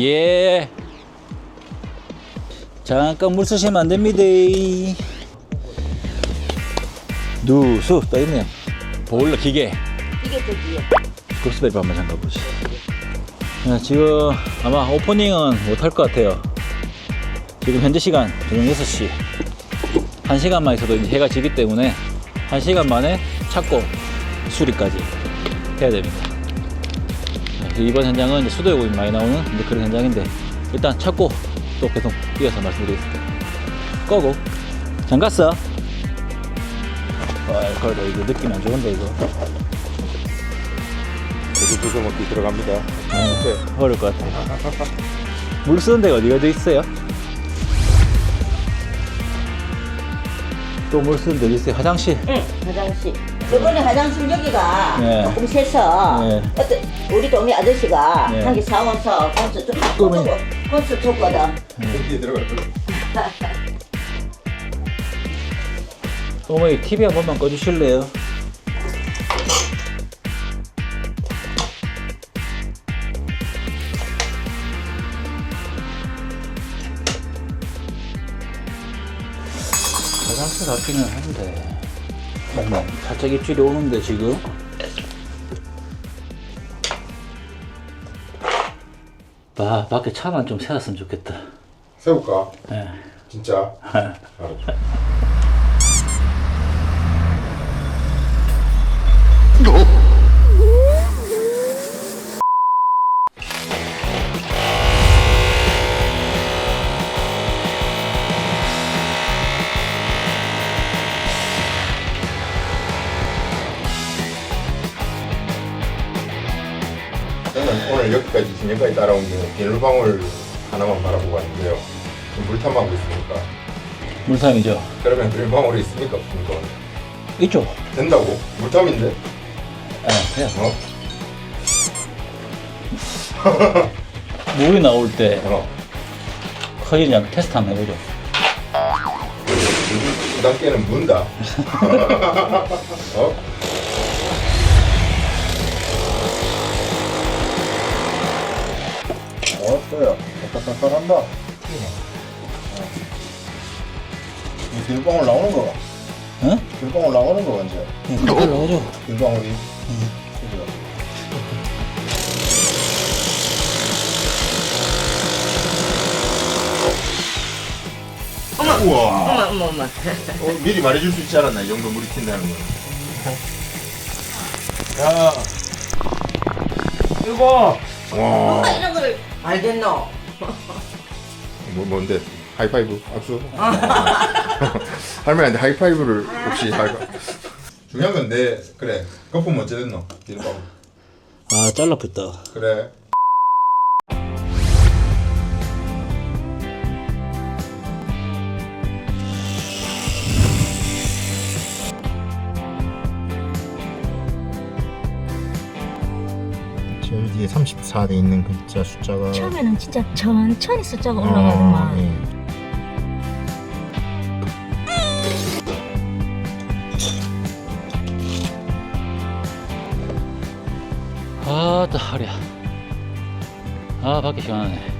예. 잠깐 물 쓰시면 안 됩니다. 누수 떠 있네. 보일러 기계. 이게 저기요. 급수배를 한번 잠가 보시. 네, 지금 아마 오프닝은 못할 것 같아요. 지금 현재 시간 저녁 6시. 1시간만 있어도 이제 해가 지기 때문에 1시간 만에 찾고 수리까지 해야 됩니다. 네, 이번 현장은 이제 수도 요금이 많이 나오는 이제 그런 현장인데 일단 찾고 또 계속 이어서 말씀드리겠습니다. 꺼고. 잠갔어? 아, 그래도 이거 느낌 안 좋은데 이거. 여기 두서 먹기 들어갑니다. 네, 어려울 것 같아요. 물 쓰는 데가 어디가 돼 있어요? 또 물 쓰는 데 있어요? 화장실? 응, 화장실. 저번에 화장실 여기가 네. 조금 새서 네. 어떤 우리 동네 아저씨가 네. 한개 사와서 건수 좀 그러면- 건수 줬거든. 여기 들어갈 거예요. 어머니 TV 한 번만 꺼주실래요? 화장실 앞이는 한데 어머, 살짝 입질이 오는데 지금 봐 밖에 차만 좀 세웠으면 좋겠다 세울까? 예. 진짜? 알았어. 오늘 여기까지 진영까지 따라온 게 비늘방울 하나만 바라보고 왔는데요. 지금 물탐하고 있으니까 물삼이죠 그러면 비늘방울이 있습니까 없습니까? 있죠 된다고? 물탐인데? 예, 그냥 어? 물이 나올 때 어. 커지냐 테스트 한번 해보죠. 요즘 2단계는 문다. 어? 어떠요? 따따따따한다. 이 빌방울 나오는 거. 응? 빌방울 나오는 거 언제? 응, 그걸 넣어줘. 빌방울이. 어머, 우와. 어머 어머 어머. 어, 미리 말해줄 수 있지 않았나 이 정도 물이 튄다는 건. 야, 이거. 와, 누가 이런 걸 알겠노? 뭐 뭔데? 하이파이브 악수. 할머니한테 하이파이브를 혹시 할까? 중요한 건내 그래 거품 어째 됐노? 이거 아, 잘라 붙다. 그래. 제일 뒤에 34 돼 있는 글자 숫자가 처음에는 진짜 천천히 숫자가 어, 올라가더만. 예. 아, 또 허리야. 아, 밖에 시원하네.